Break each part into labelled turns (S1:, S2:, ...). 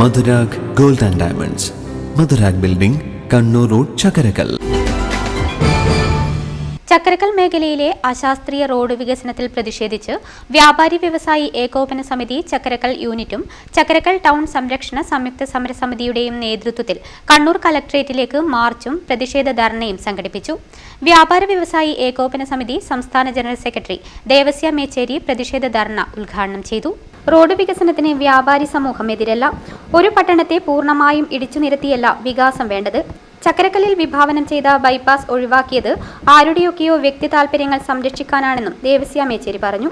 S1: Madhurag gold and diamonds. Madhurag building Kannur road Chakkarakal
S2: Chakkarakkal മേഖലയിലെ അശാസ്ത്രീയ road വികസനത്തിൽ പ്രതിഷേധിച്ച് വ്യാപാരി വ്യവസായി ഏകോപന സമിതി ചക്കരക്കൽ യൂണിറ്റും ചക്കരക്കൽ ടൗൺ സംരക്ഷണ സംയുക്ത സമരസമിതിയുടെയും നേതൃത്വത്തിൽ കണ്ണൂർ കലക്ട്രേറ്റിലേക്ക് മാർച്ചും പ്രതിഷേധ ധർണയും സംഘടിപ്പിച്ചു. വ്യാപാര വ്യവസായി ഏകോപന സമിതി സംസ്ഥാന ജനറൽ സെക്രട്ടറി ദേവസ്യ മേച്ചേരി പ്രതിഷേധ ധർണ ഉദ്ഘാടനം ചെയ്തു. റോഡ് വികസനത്തിന് വ്യാപാരി സമൂഹം എതിരല്ല. ഒരു പട്ടണത്തെ പൂർണമായും ഇടിച്ചു നിരത്തിയല്ല വികാസം വേണ്ടത്. ചക്കരക്കല്ലിൽ വിഭാവനം ചെയ്ത ബൈപ്പാസ് ഒഴിവാക്കിയത് ആരുടെയൊക്കെയോ വ്യക്തി താൽപര്യങ്ങൾ സംരക്ഷിക്കാനാണെന്നും ദേവസ്യ മേച്ചേരി പറഞ്ഞു.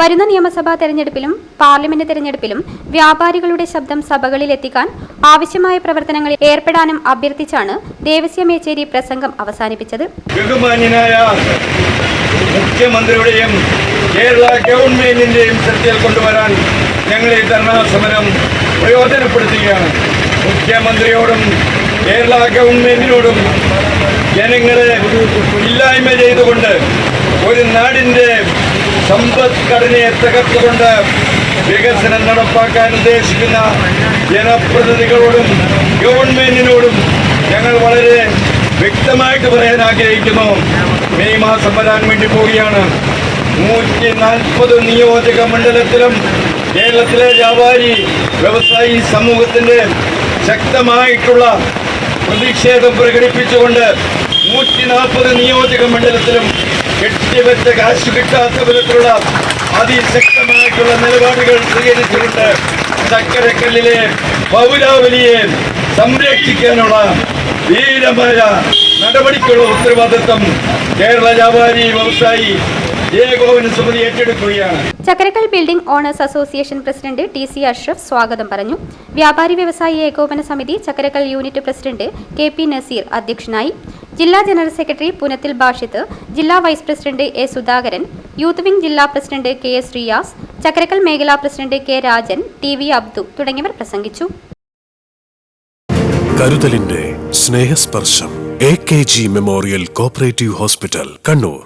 S2: വരുന്ന നിയമസഭാ തെരഞ്ഞെടുപ്പിലും പാർലമെന്റ് തെരഞ്ഞെടുപ്പിലും വ്യാപാരികളുടെ ശബ്ദം സഭകളിൽ എത്തിക്കാൻ ആവശ്യമായ പ്രവർത്തനങ്ങളിൽ ഏർപ്പെടാനും അഭ്യർത്ഥിച്ചാണ് ദേവസ്യ മേച്ചേരി പ്രസംഗം അവസാനിപ്പിച്ചത്.
S3: കേരള ഗവൺമെന്റിന്റെയും ശ്രദ്ധയിൽ കൊണ്ടുവരാൻ ഞങ്ങൾ ഈ ധർണാ സമരം പ്രയോജനപ്പെടുത്തുകയാണ്. മുഖ്യമന്ത്രിയോടും കേരള ഗവൺമെന്റിനോടും ജനങ്ങളെ ഇല്ലായ്മ ചെയ്തുകൊണ്ട് ഒരു നാടിന്റെ സമ്പദ്ഘടനയെ തകർത്തുകൊണ്ട് വികസനം നടപ്പാക്കാൻ ഉദ്ദേശിക്കുന്ന ജനപ്രതിനിധികളോടും ഗവൺമെന്റിനോടും ഞങ്ങൾ വളരെ വ്യക്തമായിട്ട് പറയാൻ ആഗ്രഹിക്കുന്നു. മെയ് മാസം വരാൻ വേണ്ടി പോവുകയാണ്. നൂറ്റി നാൽപ്പത് നിയോജക മണ്ഡലത്തിലും കേരളത്തിലെ വ്യാപാരി വ്യവസായി സമൂഹത്തിന്റെ ശക്തമായിട്ടുള്ള പ്രതിഷേധം പ്രകടിപ്പിച്ചുകൊണ്ട് നൂറ്റി നാൽപ്പത് നിയോജക മണ്ഡലത്തിലും കെട്ടിവെച്ച കാശ് കിട്ടാത്ത വിധത്തിലുള്ള അതിശക്തമായിട്ടുള്ള നിലപാടുകൾ സ്വീകരിച്ചുകൊണ്ട് ചക്കരക്കല്ലിലെ പൗരാവലിയെ സംരക്ഷിക്കാനുള്ള ധീരമായ നടപടിക്കുള്ള ഉത്തരവാദിത്വം കേരള വ്യാപാരി വ്യവസായി
S2: Chakkarakkal building owners association president T C Ashraf സ്വാഗതം പറഞ്ഞു. വ്യാപാരി വ്യവസായി ഏകോപന സമിതി Chakkarakkal unit president K P Naseer അധ്യക്ഷനായി. ജില്ലാ ജനറൽ സെക്രട്ടറി പുനത്തിൽ ബാഷിത്ത് ജില്ലാ vice president A Sudhakaran youth wing ജില്ലാ president K S Riyas Chakkarakkal മേഖലാ president K Rajan T V Abdu തുടങ്ങിയവർ പ്രസംഗിച്ചു.
S4: കരുതലിന്റെ സ്നേഹസ്പർശം A K G memorial cooperative hospital Kannur.